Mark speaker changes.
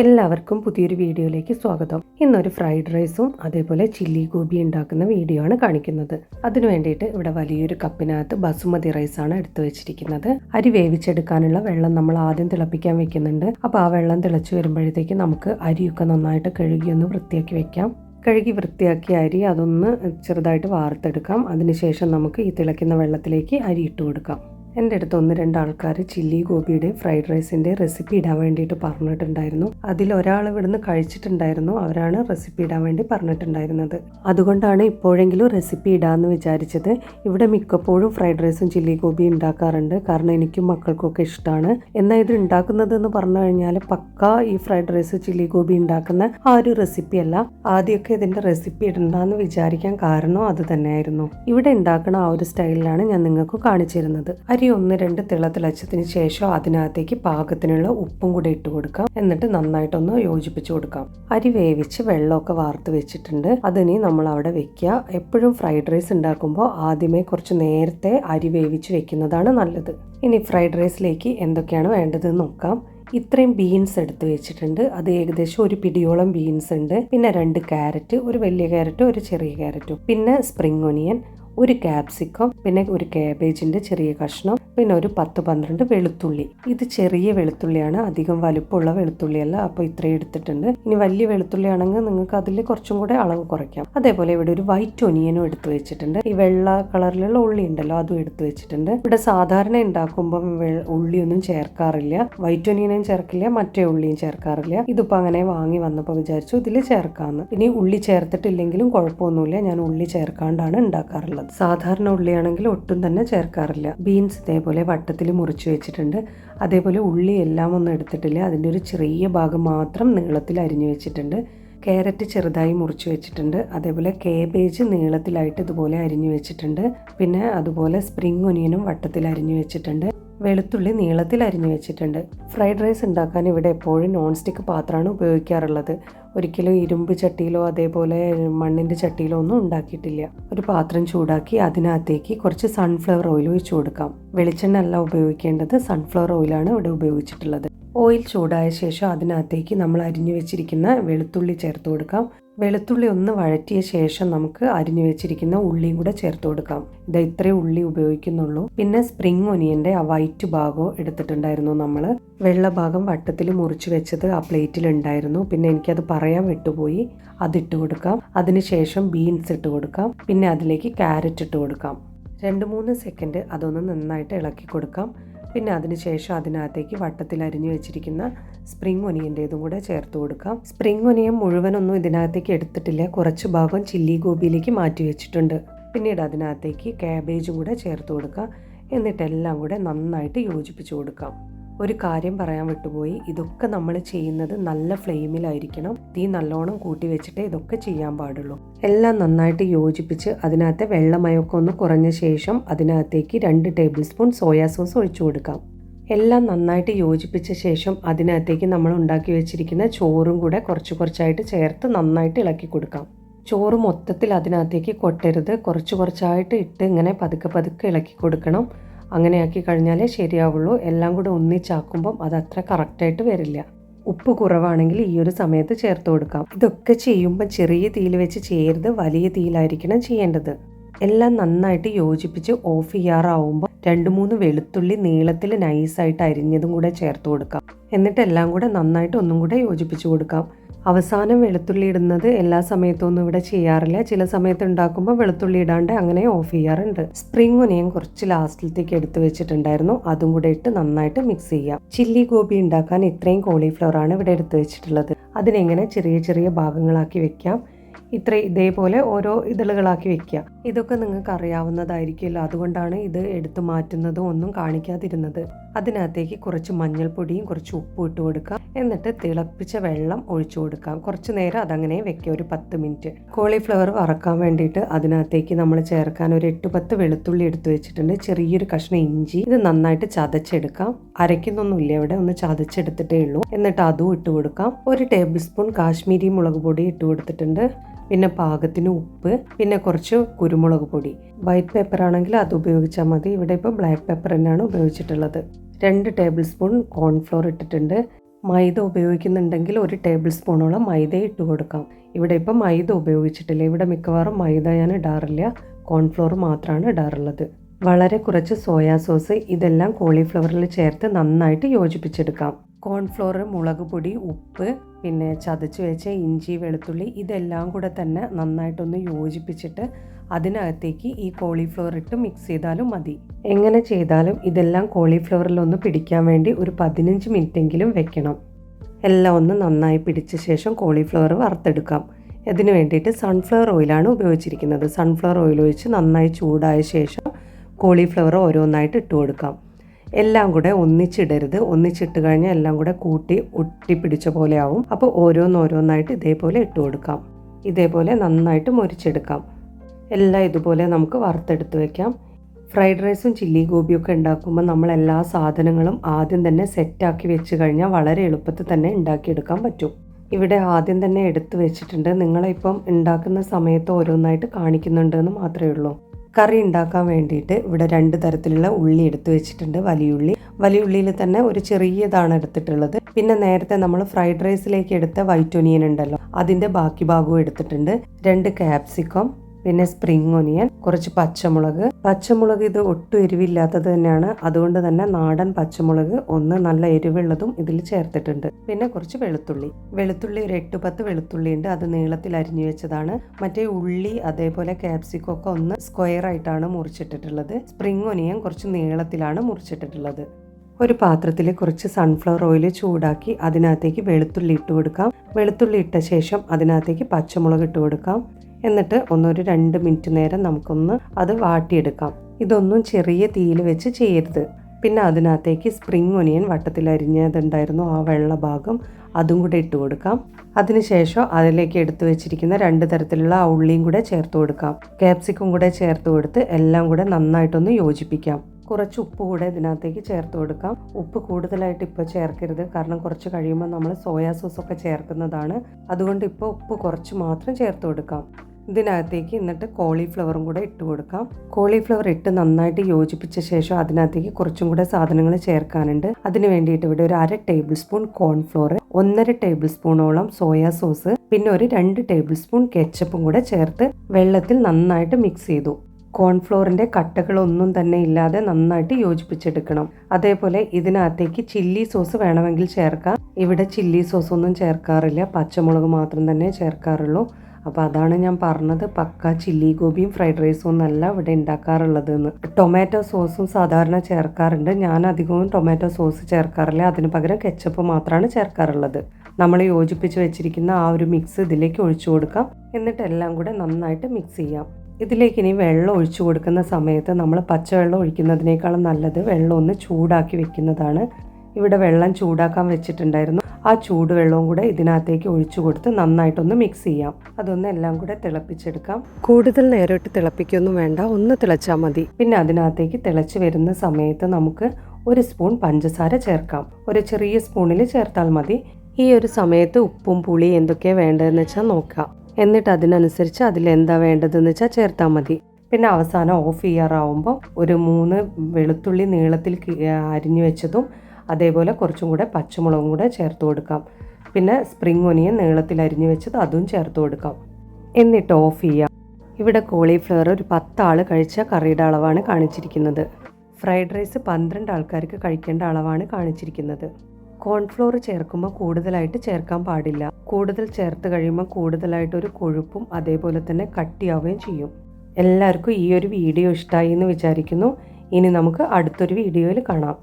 Speaker 1: എല്ലാവർക്കും പുതിയൊരു വീഡിയോയിലേക്ക് സ്വാഗതം. ഇന്നൊരു ഫ്രൈഡ് റൈസും അതേപോലെ ചില്ലി ഗോബി ഉണ്ടാക്കുന്ന വീഡിയോ ആണ് കാണിക്കുന്നത്. അതിനു വേണ്ടിയിട്ട് ഇവിടെ വലിയൊരു കപ്പിനകത്ത് ബസുമതി ആണ് എടുത്തു വെച്ചിരിക്കുന്നത്. അരി വേവിച്ചെടുക്കാനുള്ള വെള്ളം നമ്മൾ ആദ്യം തിളപ്പിക്കാൻ വെക്കുന്നുണ്ട്. അപ്പോൾ ആ വെള്ളം തിളച്ചു വരുമ്പോഴത്തേക്ക് നമുക്ക് അരിയൊക്കെ നന്നായിട്ട് കഴുകി ഒന്ന് വൃത്തിയാക്കി വെക്കാം. കഴുകി വൃത്തിയാക്കിയ അരി അതൊന്ന് ചെറുതായിട്ട് വാർത്തെടുക്കാം. അതിനുശേഷം നമുക്ക് ഈ തിളയ്ക്കുന്ന വെള്ളത്തിലേക്ക് അരി ഇട്ട് കൊടുക്കാം. എന്റെ അടുത്ത് ഒന്ന് രണ്ട് ആൾക്കാർ ചില്ലി ഗോപിയുടെ ഫ്രൈഡ് റൈസിന്റെ റെസിപ്പി ഇടാൻ വേണ്ടിയിട്ട് പറഞ്ഞിട്ടുണ്ടായിരുന്നു. അതിൽ ഒരാൾ ഇവിടുന്ന് കഴിച്ചിട്ടുണ്ടായിരുന്നു. അവരാണ് റെസിപ്പി ഇടാൻ വേണ്ടി പറഞ്ഞിട്ടുണ്ടായിരുന്നത്. അതുകൊണ്ടാണ് ഇപ്പോഴെങ്കിലും റെസിപ്പി ഇടാമെന്ന് വിചാരിച്ചത്. ഇവിടെ മിക്കപ്പോഴും ഫ്രൈഡ് റൈസും ചില്ലി ഗോബി ഉണ്ടാക്കാറുണ്ട്. കാരണം എനിക്കും മക്കൾക്കൊക്കെ ഇഷ്ടമാണ് എന്നാൽ ഇത് ഉണ്ടാക്കുന്നത് എന്ന് പറഞ്ഞു കഴിഞ്ഞാൽ പക്ക ഈ ഫ്രൈഡ് റൈസ് ചില്ലി ഗോബി ഉണ്ടാക്കുന്ന ആ ഒരു റെസിപ്പി അല്ല. ആദ്യമൊക്കെ ഇതിന്റെ റെസിപ്പി ഇടണ്ടെന്ന് വിചാരിക്കാൻ കാരണം അത് തന്നെയായിരുന്നു. ഇവിടെ ഉണ്ടാക്കുന്ന ആ ഒരു സ്റ്റൈലിലാണ് ഞാൻ നിങ്ങൾക്ക് കാണിച്ചു തരുന്നത്. അരി ഒന്ന് രണ്ട് തിള തിളച്ചതിന് ശേഷം അതിനകത്തേക്ക് പാകത്തിനുള്ള ഉപ്പും കൂടി ഇട്ട് കൊടുക്കാം. എന്നിട്ട് നന്നായിട്ടൊന്ന് യോജിപ്പിച്ച് കൊടുക്കാം. അരി വേവിച്ച് വെള്ളമൊക്കെ വാർത്ത് വെച്ചിട്ടുണ്ട്. അതിനി നമ്മൾ അവിടെ വെക്കുക. എപ്പോഴും ഫ്രൈഡ് റൈസ് ഉണ്ടാക്കുമ്പോൾ ആദ്യമേ കുറച്ച് നേരത്തെ അരി വേവിച്ച് വെക്കുന്നതാണ് നല്ലത്. ഇനി ഫ്രൈഡ് റൈസിലേക്ക് എന്തൊക്കെയാണ് വേണ്ടതെന്ന് നോക്കാം. ഇത്രയും ബീൻസ് എടുത്ത് വെച്ചിട്ടുണ്ട്. അത് ഏകദേശം ഒരു പിടിയോളം ബീൻസ് ഉണ്ട്. പിന്നെ രണ്ട് ക്യാരറ്റ് ഒരു വലിയ ക്യാരറ്റും ഒരു ചെറിയ ക്യാരറ്റും. പിന്നെ സ്പ്രിംഗ് ഒനിയൻ. ഒരു ക്യാപ്സിക്കം പിന്നെ ഒരു കാബേജിന്റെ ചെറിയ കഷ്ണം പിന്നെ ഒരു പത്ത് പന്ത്രണ്ട് വെളുത്തുള്ളി. ഇത് ചെറിയ വെളുത്തുള്ളിയാണ്. അധികം വലുപ്പമുള്ള വെളുത്തുള്ളിയല്ല. അപ്പോൾ ഇത്രയും എടുത്തിട്ടുണ്ട്. ഇനി വലിയ വെളുത്തുള്ളി ആണെങ്കിൽ നിങ്ങൾക്ക് അതിൽ കുറച്ചും കൂടെ അളവ് കുറയ്ക്കാം. അതേപോലെ ഇവിടെ ഒരു വൈറ്റ് ഒനിയനും എടുത്തു വെച്ചിട്ടുണ്ട്. ഈ വെള്ള കളറിലുള്ള ഉള്ളി ഉണ്ടല്ലോ അതും എടുത്തു വെച്ചിട്ടുണ്ട്. ഇവിടെ സാധാരണ ഉണ്ടാക്കുമ്പം ഉള്ളിയൊന്നും ചേർക്കാറില്ല. വൈറ്റ് ഒനിയനും ചേർക്കില്ല മറ്റേ ഉള്ളിയും ചേർക്കാറില്ല. ഇതിപ്പോൾ അങ്ങനെ വാങ്ങി വന്നപ്പോൾ വിചാരിച്ചു ഇതിൽ ചേർക്കാമെന്ന് ഇനി ഉള്ളി ചേർത്തിട്ടില്ലെങ്കിലും കുഴപ്പമൊന്നുമില്ല. ഞാൻ ഉള്ളി ചേർക്കാണ്ടാണ് ഉണ്ടാക്കാറുള്ളത്. സാധാരണ ഉള്ളിയാണെങ്കിൽ ഒട്ടും തന്നെ ചേർക്കാറില്ല. ബീൻസ് വട്ടത്തിൽ മുറിച്ച് വെച്ചിട്ടുണ്ട്. അതേപോലെ ഉള്ളി എല്ലാം ഒന്നും എടുത്തിട്ടില്ല. അതിന്റെ ഒരു ചെറിയ ഭാഗം മാത്രം നീളത്തിൽ അരിഞ്ഞു വെച്ചിട്ടുണ്ട്. ക്യാരറ്റ് ചെറുതായി മുറിച്ച് വെച്ചിട്ടുണ്ട്. അതേപോലെ കേബേജ് നീളത്തിലായിട്ട് ഇതുപോലെ അരിഞ്ഞു വെച്ചിട്ടുണ്ട്. പിന്നെ അതുപോലെ സ്പ്രിംഗ് ഒനിയനും വട്ടത്തിൽ അരിഞ്ഞു വെച്ചിട്ടുണ്ട്. വെളുത്തുള്ളി നീളത്തിൽ അരിഞ്ഞു വെച്ചിട്ടുണ്ട്. ഫ്രൈഡ് റൈസ് ഉണ്ടാക്കാൻ ഇവിടെ എപ്പോഴും നോൺ സ്റ്റിക്ക് പാത്രമാണ് ഉപയോഗിക്കാറുള്ളത്. ഒരിക്കലും ഇരുമ്പ് ചട്ടിയിലോ അതേപോലെ മണ്ണിന്റെ ചട്ടിയിലോ ഒന്നും ഉണ്ടാക്കിയിട്ടില്ല. ഒരു പാത്രം ചൂടാക്കി അതിനകത്തേക്ക് കുറച്ച് സൺഫ്ലവർ ഓയിൽ ഒഴിച്ചു കൊടുക്കാം. വെളിച്ചെണ്ണ അല്ല ഉപയോഗിക്കേണ്ടത് സൺഫ്ലവർ ഓയിലാണ് ഇവിടെ ഉപയോഗിച്ചിട്ടുള്ളത്. ഓയിൽ ചൂടായ ശേഷം അതിനകത്തേക്ക് നമ്മൾ അരിഞ്ഞു വെച്ചിരിക്കുന്ന വെളുത്തുള്ളി ചേർത്ത് കൊടുക്കാം. വെളുത്തുള്ളി ഒന്ന് വഴറ്റിയ ശേഷം നമുക്ക് അരിഞ്ഞു വെച്ചിരിക്കുന്ന ഉള്ളിയും കൂടെ ചേർത്ത് കൊടുക്കാം. ഇത് ഇത്രേ ഉള്ളി ഉപയോഗിക്കുന്നുള്ളൂ. പിന്നെ സ്പ്രിംഗ് ഒനിയന്റെ ആ വൈറ്റ് ഭാഗവും എടുത്തിട്ടുണ്ടായിരുന്നു നമ്മൾ വെള്ള ഭാഗം വട്ടത്തിൽ മുറിച്ച് വെച്ചത് ആ പ്ലേറ്റിൽ ഉണ്ടായിരുന്നു. പിന്നെ എനിക്കത് പറയാൻ വിട്ടുപോയി. അതിട്ട് കൊടുക്കാം. അതിനുശേഷം ബീൻസ് ഇട്ട് കൊടുക്കാം. പിന്നെ അതിലേക്ക് ക്യാരറ്റ് ഇട്ട് കൊടുക്കാം. രണ്ട് മൂന്ന് സെക്കൻഡ് അതൊന്ന് നന്നായിട്ട് ഇളക്കി കൊടുക്കാം. പിന്നെ അതിനുശേഷം അതിനകത്തേക്ക് വട്ടത്തിൽ അരിഞ്ഞു വെച്ചിരിക്കുന്ന സ്പ്രിംഗ് ഒനിയന്റെതും കൂടെ ചേർത്ത് കൊടുക്കാം. സ്പ്രിംഗ് ഒനിയൻ മുഴുവനൊന്നും ഇതിനകത്തേക്ക് എടുത്തിട്ടില്ല. കുറച്ച് ഭാഗം ചില്ലി ഗോപിയിലേക്ക് മാറ്റി വെച്ചിട്ടുണ്ട്. പിന്നീട് അതിനകത്തേക്ക് ക്യാബേജും കൂടെ ചേർത്ത് കൊടുക്കാം. എന്നിട്ടെല്ലാം കൂടെ നന്നായിട്ട് യോജിപ്പിച്ച് കൊടുക്കാം. ഒരു കാര്യം പറയാൻ വിട്ടുപോയി. ഇതൊക്കെ നമ്മൾ ചെയ്യുന്നത് നല്ല ഫ്ലെയിമിലായിരിക്കണം. തീ നല്ലോണം കൂട്ടി വെച്ചിട്ട് ഇതൊക്കെ ചെയ്യാൻ പാടുള്ളൂ. എല്ലാം നന്നായിട്ട് യോജിപ്പിച്ച് അതിനകത്തെ വെള്ളമയൊക്കെ ഒന്ന് കുറഞ്ഞ ശേഷം അതിനകത്തേക്ക് രണ്ട് ടേബിൾ സ്പൂൺ സോയാ സോസ് ഒഴിച്ചു കൊടുക്കാം. എല്ലാം നന്നായിട്ട് യോജിപ്പിച്ച ശേഷം അതിനകത്തേക്ക് നമ്മൾ ഉണ്ടാക്കി വെച്ചിരിക്കുന്ന ചോറും കൂടെ കുറച്ച് കുറച്ചായിട്ട് ചേർത്ത് നന്നായിട്ട് ഇളക്കി കൊടുക്കാം. ചോറ് മൊത്തത്തിൽ അതിനകത്തേക്ക് കൊട്ടരുത്. കുറച്ച് കുറച്ചായിട്ട് ഇട്ട് ഇങ്ങനെ പതുക്കെ പതുക്കെ ഇളക്കി കൊടുക്കണം. അങ്ങനെ ആക്കി കഴിഞ്ഞാലേ ശരിയാവുള്ളൂ. എല്ലാം കൂടെ ഒന്നിച്ചാക്കുമ്പം അത് അത്ര കറക്റ്റായിട്ട് വരില്ല. ഉപ്പ് കുറവാണെങ്കിൽ ഈ ഒരു സമയത്ത് ചേർത്ത് കൊടുക്കാം. ഇതൊക്കെ ചെയ്യുമ്പോൾ ചെറിയ തീയിൽ വെച്ച് ചെയ്യരുത് വലിയ തീയിലായിരിക്കണം ചെയ്യേണ്ടത്. എല്ലാം നന്നായിട്ട് യോജിപ്പിച്ച് ഓഫ് ചെയ്യാറാവുമ്പോൾ രണ്ട് മൂന്ന് വെളുത്തുള്ളി നീളത്തിൽ നൈസായിട്ട് അരിഞ്ഞതും കൂടെ ചേർത്ത് കൊടുക്കാം. എന്നിട്ട് എല്ലാം കൂടെ നന്നായിട്ട് ഒന്നും കൂടെ യോജിപ്പിച്ച് കൊടുക്കാം. അവസാനം വെളുത്തുള്ളി ഇടുന്നത് എല്ലാ സമയത്തൊന്നും ഇവിടെ ചെയ്യാറില്ല. ചില സമയത്ത് ഉണ്ടാക്കുമ്പോൾ വെളുത്തുള്ളി ഇടാണ്ട് അങ്ങനെ ഓഫ് ചെയ്യാറുണ്ട്. സ്പ്രിംഗ് ഒനിയൻ കുറച്ച് ലാസ്റ്റിലത്തേക്ക് എടുത്തു വെച്ചിട്ടുണ്ടായിരുന്നു. അതും കൂടെ ഇട്ട് നന്നായിട്ട് മിക്സ് ചെയ്യാം. ചില്ലി ഗോപി ഉണ്ടാക്കാൻ ഇത്രയും കോളിഫ്ലവർ ആണ് ഇവിടെ എടുത്തു വെച്ചിട്ടുള്ളത്. അതിനെങ്ങനെ ചെറിയ ചെറിയ ഭാഗങ്ങളാക്കി വെക്കാം. ഇത്ര ഇതേപോലെ ഓരോ ഇതളുകളാക്കി വെക്കുക. ഇതൊക്കെ നിങ്ങൾക്ക് അറിയാവുന്നതായിരിക്കുമല്ലോ. അതുകൊണ്ടാണ് ഇത് എടുത്തു മാറ്റുന്നതും ഒന്നും കാണിക്കാതിരുന്നത്. അതിനകത്തേക്ക് കുറച്ച് മഞ്ഞൾപ്പൊടിയും കുറച്ച് ഉപ്പും ഇട്ട് കൊടുക്കാം എന്നിട്ട് തിളപ്പിച്ച വെള്ളം ഒഴിച്ചു കൊടുക്കാം കുറച്ച് നേരം അതങ്ങനെ വെക്കുക. ഒരു പത്ത് മിനിറ്റ്. കോളിഫ്ലവർ വറക്കാൻ വേണ്ടിയിട്ട് അതിനകത്തേക്ക് നമ്മൾ ചേർക്കാൻ ഒരു എട്ട് പത്ത് വെളുത്തുള്ളി എടുത്തു വെച്ചിട്ടുണ്ട്. ചെറിയൊരു കഷ്ണം ഇഞ്ചി. ഇത് നന്നായിട്ട് ചതച്ചെടുക്കാം. അരയ്ക്കുന്നൊന്നുമില്ല. ഇവിടെ ഒന്ന് ചതച്ചെടുത്തിട്ടേ ഉള്ളൂ. എന്നിട്ട് അതും ഇട്ട് കൊടുക്കാം. ഒരു ടേബിൾ സ്പൂൺ കാശ്മീരി മുളക് പൊടി ഇട്ട് കൊടുത്തിട്ടുണ്ട്. പിന്നെ പാകത്തിന് ഉപ്പ് പിന്നെ കുറച്ച് കുരുമുളക് പൊടി. വൈറ്റ് പേപ്പർ ആണെങ്കിൽ അത് ഉപയോഗിച്ചാൽ മതി. ഇവിടെ ഇപ്പോൾ ബ്ലാക്ക് പേപ്പർ തന്നെയാണ് ഉപയോഗിച്ചിട്ടുള്ളത്. രണ്ട് ടേബിൾ സ്പൂൺ കോൺഫ്ലോർ ഇട്ടിട്ടുണ്ട്. മൈദ ഉപയോഗിക്കുന്നുണ്ടെങ്കിൽ ഒരു ടേബിൾ സ്പൂണോളം മൈദ ഇട്ട് കൊടുക്കാം. ഇവിടെ ഇപ്പം മൈദ ഉപയോഗിച്ചിട്ടില്ല. ഇവിടെ മിക്കവാറും മൈദ ഞാൻ ഇടാറില്ല. കോൺഫ്ലോർ മാത്രമാണ് ഇടാറുള്ളത്. വളരെ കുറച്ച് സോയാ സോസ് ഇതെല്ലാം കോളിഫ്ലവറിൽ ചേർത്ത് നന്നായിട്ട് യോജിപ്പിച്ചെടുക്കാം. കോൺഫ്ലോർ മുളക് പൊടി ഉപ്പ് പിന്നെ ചതച്ച് വെച്ച ഇഞ്ചി വെളുത്തുള്ളി ഇതെല്ലാം കൂടെ തന്നെ നന്നായിട്ടൊന്ന് യോജിപ്പിച്ചിട്ട് അതിനകത്തേക്ക് ഈ കോളിഫ്ലവർ ഇട്ട് മിക്സ് ചെയ്താലും മതി. എങ്ങനെ ചെയ്താലും ഇതെല്ലാം കോളിഫ്ലവറിൽ ഒന്ന് പിടിക്കാൻ വേണ്ടി ഒരു പതിനഞ്ച് മിനിറ്റെങ്കിലും വെക്കണം. എല്ലാം ഒന്ന് നന്നായി പിടിച്ച ശേഷം കോളിഫ്ലവർ വറുത്തെടുക്കാം. ഇതിന് വേണ്ടിയിട്ട് സൺഫ്ലവർ ഓയിലാണ് ഉപയോഗിച്ചിരിക്കുന്നത്. സൺഫ്ലവർ ഓയിൽ ഒഴിച്ച് നന്നായി ചൂടായ ശേഷം കോളിഫ്ലവർ ഓരോന്നായിട്ട് ഇട്ട് കൊടുക്കാം. എല്ലാം കൂടെ ഒന്നിച്ചിടരുത്. ഒന്നിച്ചിട്ട് കഴിഞ്ഞാൽ എല്ലാം കൂടെ കൂട്ടി ഒട്ടിപ്പിടിച്ച പോലെ ആവും. അപ്പോൾ ഓരോന്നോരോന്നായിട്ട് ഇതേപോലെ ഇട്ട് കൊടുക്കാം. ഇതേപോലെ നന്നായിട്ട് മുരിച്ചെടുക്കാം. എല്ലാം ഇതുപോലെ നമുക്ക് വറുത്തെടുത്ത് വെക്കാം. ഫ്രൈഡ് റൈസും ചില്ലി ഗോപിയും ഒക്കെ ഉണ്ടാക്കുമ്പോൾ നമ്മൾ എല്ലാ സാധനങ്ങളും ആദ്യം തന്നെ സെറ്റാക്കി വെച്ച് കഴിഞ്ഞാൽ വളരെ എളുപ്പത്തിൽ തന്നെ ഉണ്ടാക്കിയെടുക്കാൻ പറ്റും. ഇവിടെ ആദ്യം തന്നെ എടുത്ത് വെച്ചിട്ടുണ്ട്. നിങ്ങളിപ്പം ഉണ്ടാക്കുന്ന സമയത്ത് ഓരോന്നായിട്ട് കാണിക്കുന്നുണ്ടെന്ന് മാത്രമേ ഉള്ളൂ. കറി ഉണ്ടാക്കാൻ വേണ്ടിയിട്ട് ഇവിടെ രണ്ട് തരത്തിലുള്ള ഉള്ളി എടുത്തു വെച്ചിട്ടുണ്ട് വലിയുള്ളി. വലിയുള്ളിയിൽ തന്നെ ഒരു ചെറിയതാണ് എടുത്തിട്ടുള്ളത്. പിന്നെ നേരത്തെ നമ്മൾ ഫ്രൈഡ് റൈസിലേക്ക് എടുത്ത വൈറ്റ് ഒനിയൻ ഉണ്ടല്ലോ അതിന്റെ ബാക്കി ഭാഗവും എടുത്തിട്ടുണ്ട്. രണ്ട് ക്യാപ്സിക്കം പിന്നെ സ്പ്രിംഗ് ഒനിയൻ കുറച്ച് പച്ചമുളക്. പച്ചമുളക് ഇത് ഒട്ടും എരിവില്ലാത്തത് തന്നെയാണ്. അതുകൊണ്ട് തന്നെ നാടൻ പച്ചമുളക് ഒന്ന് നല്ല എരിവുള്ളതും ഇതിൽ ചേർത്തിട്ടുണ്ട്. പിന്നെ കുറച്ച് വെളുത്തുള്ളി. വെളുത്തുള്ളി ഒരു എട്ട് പത്ത് വെളുത്തുള്ളി ഉണ്ട്. അത് നീളത്തിൽ അരിഞ്ഞു വെച്ചതാണ്. മറ്റേ ഉള്ളി അതേപോലെ ക്യാപ്സിക്കം ഒക്കെ ഒന്ന് സ്ക്വയർ ആയിട്ടാണ് മുറിച്ചിട്ടിട്ടുള്ളത്. സ്പ്രിംഗ് ഒനിയൻ കുറച്ച് നീളത്തിലാണ് മുറിച്ചിട്ടിട്ടുള്ളത്. ഒരു പാത്രത്തിൽ കുറച്ച് സൺഫ്ലവർ ഓയിൽ ചൂടാക്കി അതിനകത്തേക്ക് വെളുത്തുള്ളി ഇട്ട് കൊടുക്കാം. വെളുത്തുള്ളി ഇട്ട ശേഷം അതിനകത്തേക്ക് പച്ചമുളക് ഇട്ട് കൊടുക്കാം. എന്നിട്ട് ഒന്നൊരു രണ്ട് മിനിറ്റ് നേരം നമുക്കൊന്ന് അത് വാട്ടിയെടുക്കാം. ഇതൊന്നും ചെറിയ തീയിൽ വെച്ച് ചെയ്യരുത്. പിന്നെ അതിനകത്തേക്ക് സ്പ്രിംഗ് ഒനിയൻ വട്ടത്തിൽ അരിഞ്ഞതുണ്ടായിരുന്നു ആ വെള്ള ഭാഗം അതും കൂടെ ഇട്ട് കൊടുക്കാം. അതിനുശേഷം അതിലേക്ക് എടുത്തു വെച്ചിരിക്കുന്ന രണ്ട് തരത്തിലുള്ള ആ ഉള്ളിയും കൂടെ ചേർത്ത് കൊടുക്കാം. ക്യാപ്സിക്കും കൂടെ ചേർത്ത് കൊടുത്ത് എല്ലാം കൂടെ നന്നായിട്ടൊന്ന് യോജിപ്പിക്കാം. കുറച്ച് ഉപ്പ് കൂടെ ഇതിനകത്തേക്ക് ചേർത്ത് കൊടുക്കാം. ഉപ്പ് കൂടുതലായിട്ട് ഇപ്പോൾ ചേർക്കരുത്. കാരണം കുറച്ച് കഴിയുമ്പോൾ നമ്മൾ സോയാ സോസ് ഒക്കെ ചേർക്കുന്നതാണ്. അതുകൊണ്ട് ഇപ്പോൾ ഉപ്പ് കുറച്ച് മാത്രം ചേർത്ത് കൊടുക്കാം. ഇതിനകത്തേക്ക് എന്നിട്ട് കോളിഫ്ലവറും കൂടെ ഇട്ട് കൊടുക്കാം. കോളിഫ്ലവർ ഇട്ട് നന്നായിട്ട് യോജിപ്പിച്ച ശേഷം അതിനകത്തേക്ക് കുറച്ചും കൂടെ സാധനങ്ങൾ ചേർക്കാനുണ്ട്. അതിന് വേണ്ടിയിട്ട് ഇവിടെ ഒരു അര ടേബിൾ സ്പൂൺ കോൺഫ്ലോർ ഒന്നര ടേബിൾ സ്പൂണോളം സോയാ സോസ് പിന്നെ ഒരു രണ്ട് ടേബിൾ സ്പൂൺ കെച്ചപ്പും കൂടെ ചേർത്ത് വെള്ളത്തിൽ നന്നായിട്ട് മിക്സ് ചെയ്തു. കോൺഫ്ലോറിന്റെ കട്ടകളൊന്നും തന്നെ ഇല്ലാതെ നന്നായിട്ട് യോജിപ്പിച്ചെടുക്കണം. അതേപോലെ ഇതിനകത്തേക്ക് ചില്ലി സോസ് വേണമെങ്കിൽ ചേർക്കാം. ഇവിടെ ചില്ലി സോസ് ഒന്നും ചേർക്കാറില്ല. പച്ചമുളക് മാത്രം തന്നെ ചേർക്കാറുള്ളൂ. അപ്പോൾ അതാണ് ഞാൻ പറഞ്ഞത് പക്ക ചില്ലി ഗോപിയും ഫ്രൈഡ് റൈസും ഒന്നല്ല ഇവിടെ ഉണ്ടാക്കാറുള്ളത് എന്ന് ടൊമാറ്റോ സോസും സാധാരണ ചേർക്കാറുണ്ട്. ഞാൻ അധികവും ടൊമാറ്റോ സോസ് ചേർക്കാറില്ല. അതിന് പകരം കെച്ചപ്പ് മാത്രമാണ് ചേർക്കാറുള്ളത്. നമ്മൾ യോജിപ്പിച്ച് വെച്ചിരിക്കുന്ന ആ ഒരു മിക്സ് ഇതിലേക്ക് ഒഴിച്ചു കൊടുക്കാം. എന്നിട്ട് എല്ലാം കൂടെ നന്നായിട്ട് മിക്സ് ചെയ്യാം. ഇതിലേക്ക് ഇനി വെള്ളം ഒഴിച്ചു കൊടുക്കുന്ന സമയത്ത് നമ്മൾ പച്ചവെള്ളം ഒഴിക്കുന്നതിനേക്കാളും നല്ലത് വെള്ളം ഒന്ന് ചൂടാക്കി വെക്കുന്നതാണ്. ഇവിടെ വെള്ളം ചൂടാക്കാൻ വെച്ചിട്ടുണ്ടായിരുന്നു. ആ ചൂടുവെള്ളവും കൂടെ ഇതിനകത്തേക്ക് ഒഴിച്ചു കൊടുത്ത് നന്നായിട്ടൊന്ന് മിക്സ് ചെയ്യാം. അതൊന്ന് എല്ലാം കൂടെ തിളപ്പിച്ചെടുക്കാം. കൂടുതൽ നേരിട്ട് തിളപ്പിക്കൊന്നും വേണ്ട ഒന്ന് തിളച്ചാൽ മതി. പിന്നെ അതിനകത്തേക്ക് തിളച്ച് വരുന്ന സമയത്ത് നമുക്ക് ഒരു സ്പൂൺ പഞ്ചസാര ചേർക്കാം. ഒരു ചെറിയ സ്പൂണിൽ ചേർത്താൽ മതി. ഈ ഒരു സമയത്ത് ഉപ്പും പുളി എന്തൊക്കെയാണ് വേണ്ടതെന്ന് വെച്ചാൽ നോക്കാം. എന്നിട്ട് അതിനനുസരിച്ച് അതിൽ എന്താ വേണ്ടതെന്ന് വെച്ചാൽ ചേർത്താൽ മതി. പിന്നെ അവസാനം ഓഫ് ചെയ്യാറാവുമ്പോൾ ഒരു മൂന്ന് വെളുത്തുള്ളി നീളത്തിൽ അരിഞ്ഞു വെച്ചതും അതേപോലെ കുറച്ചും കൂടെ പച്ചമുളകും കൂടെ ചേർത്ത് കൊടുക്കാം. പിന്നെ സ്പ്രിംഗ് ഒനിയൻ നീളത്തിൽ അരിഞ്ഞു വെച്ചത് അതും ചേർത്ത് കൊടുക്കാം. എന്നിട്ട് ഓഫ് ചെയ്യാം. ഇവിടെ കോളിഫ്ലവർ ഒരു പത്താൾ കഴിച്ച കറിയുടെ അളവാണ് കാണിച്ചിരിക്കുന്നത്. ഫ്രൈഡ് റൈസ് പന്ത്രണ്ട് ആൾക്കാർക്ക് കഴിക്കേണ്ട അളവാണ് കാണിച്ചിരിക്കുന്നത്. കോൺഫ്ലോർ ചേർക്കുമ്പോൾ കൂടുതലായിട്ട് ചേർക്കാൻ പാടില്ല. കൂടുതൽ ചേർത്ത് കഴിയുമ്പോൾ കൂടുതലായിട്ട് ഒരു കൊഴുപ്പും അതേപോലെ തന്നെ കട്ടിയാവുകയും ചെയ്യും. എല്ലാവർക്കും ഈ ഒരു വീഡിയോ ഇഷ്ടമായി എന്ന് വിചാരിക്കുന്നു. ഇനി നമുക്ക് അടുത്തൊരു വീഡിയോയിൽ കാണാം.